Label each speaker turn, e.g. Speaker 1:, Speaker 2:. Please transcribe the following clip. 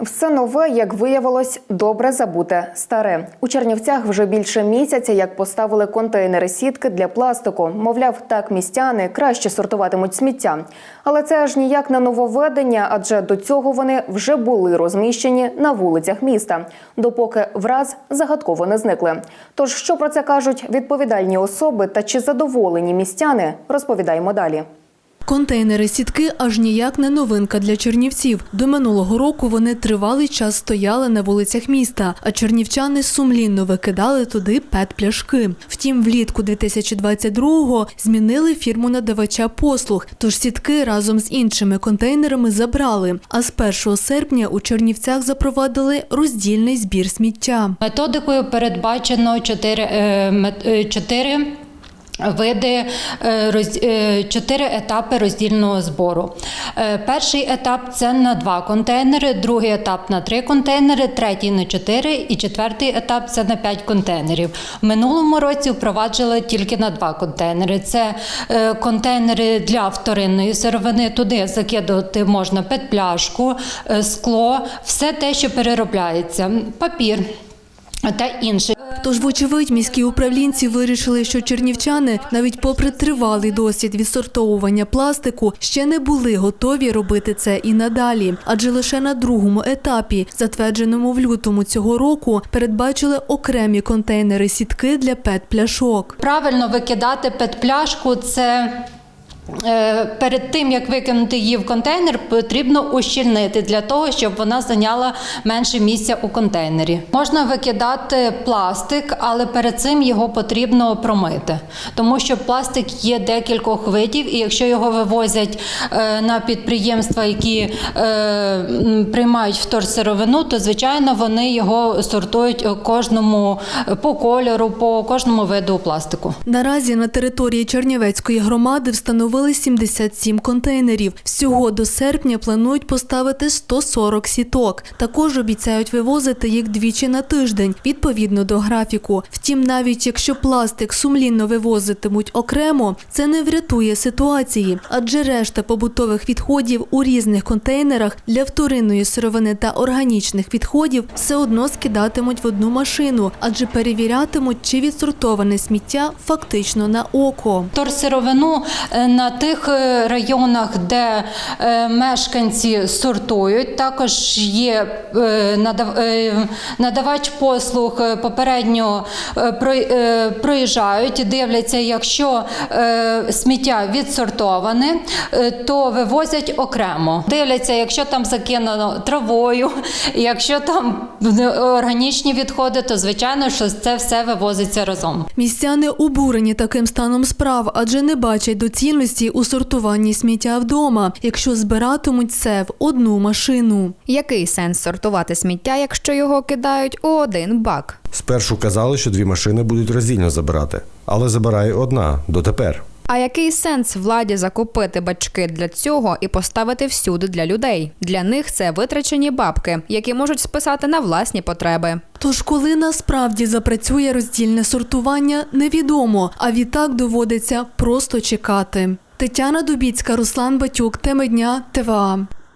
Speaker 1: Все нове, як виявилось, добре забуте старе. У Чернівцях вже більше місяця, як поставили контейнери сітки для пластику. Мовляв, так містяни краще сортуватимуть сміття. Але це аж ніяк не нововведення, адже до цього вони вже були розміщені на вулицях міста, допоки враз загадково не зникли. Тож, що про це кажуть відповідальні особи та чи задоволені містяни, розповідаємо далі.
Speaker 2: Контейнери сітки аж ніяк не новинка для чернівців. До минулого року вони тривалий час стояли на вулицях міста, а чернівчани сумлінно викидали туди пет-пляшки. Втім, влітку 2022-го змінили фірму надавача послуг, тож сітки разом з іншими контейнерами забрали. А з 1 серпня у Чернівцях запровадили роздільний збір сміття.
Speaker 3: Методикою передбачено чотири, е, мет- е, чотири Види е, е, чотири етапи роздільного збору. Е, Перший етап це на два контейнери, другий етап на три контейнери, третій на чотири і четвертий етап це на п'ять контейнерів. В минулому році впроваджували тільки на два контейнери. Це контейнери для вторинної сировини. Туди закидувати можна петпляшку, скло, все те, що переробляється, папір та інше.
Speaker 2: Тож, вочевидь, міські управлінці вирішили, що чернівчани, навіть попри тривалий досвід відсортовування пластику, ще не були готові робити це і надалі. Адже лише на другому етапі, затвердженому в лютому цього року, передбачили окремі контейнери сітки для пет-пляшок.
Speaker 3: Правильно викидати петпляшку це. Е, Перед тим як викинути її в контейнер, потрібно ущільнити для того, щоб вона зайняла менше місця у контейнері. Можна викидати пластик, але перед цим його потрібно промити, тому що пластик є декількох видів, і якщо його вивозять е, на підприємства, які е, приймають вторсировину, то звичайно вони його сортують кожному по кольору, по кожному виду пластику.
Speaker 2: Наразі на території Чернівецької громади встановили 77 контейнерів. Всього до серпня планують поставити 140 сіток. Також обіцяють вивозити їх двічі на тиждень, відповідно до графіку. Втім, навіть якщо пластик сумлінно вивозитимуть окремо, це не врятує ситуації, адже решта побутових відходів у різних контейнерах для вторинної сировини та органічних відходів все одно скидатимуть в одну машину, адже перевірятимуть, чи відсортоване сміття фактично на око.
Speaker 3: Вторсировину е, тих е, районах, де е, мешканці сортують, також є е, надав- надавач послуг попередньо про- проїжджають, дивляться, якщо сміття відсортоване, то вивозять окремо. Дивляться, якщо там закинено травою, якщо там органічні відходи, то звичайно, що це все вивозиться разом.
Speaker 2: Містяни обурені таким станом справ, адже не бачать доцільності у сортуванні сміття вдома, якщо збиратимуть це в одну машину.
Speaker 4: Який сенс сортувати сміття, якщо його кидають у один бак?
Speaker 5: Спершу казали, що дві машини будуть роздільно забирати, але забирає одна дотепер.
Speaker 4: А який сенс владі закупити бачки для цього і поставити всюди для людей? Для них це витрачені бабки, які можуть списати на власні потреби.
Speaker 2: Тож, коли насправді запрацює роздільне сортування, невідомо, а відтак доводиться просто чекати. Тетяна Дубіцька, Руслан Батюк, теми дня ТВА.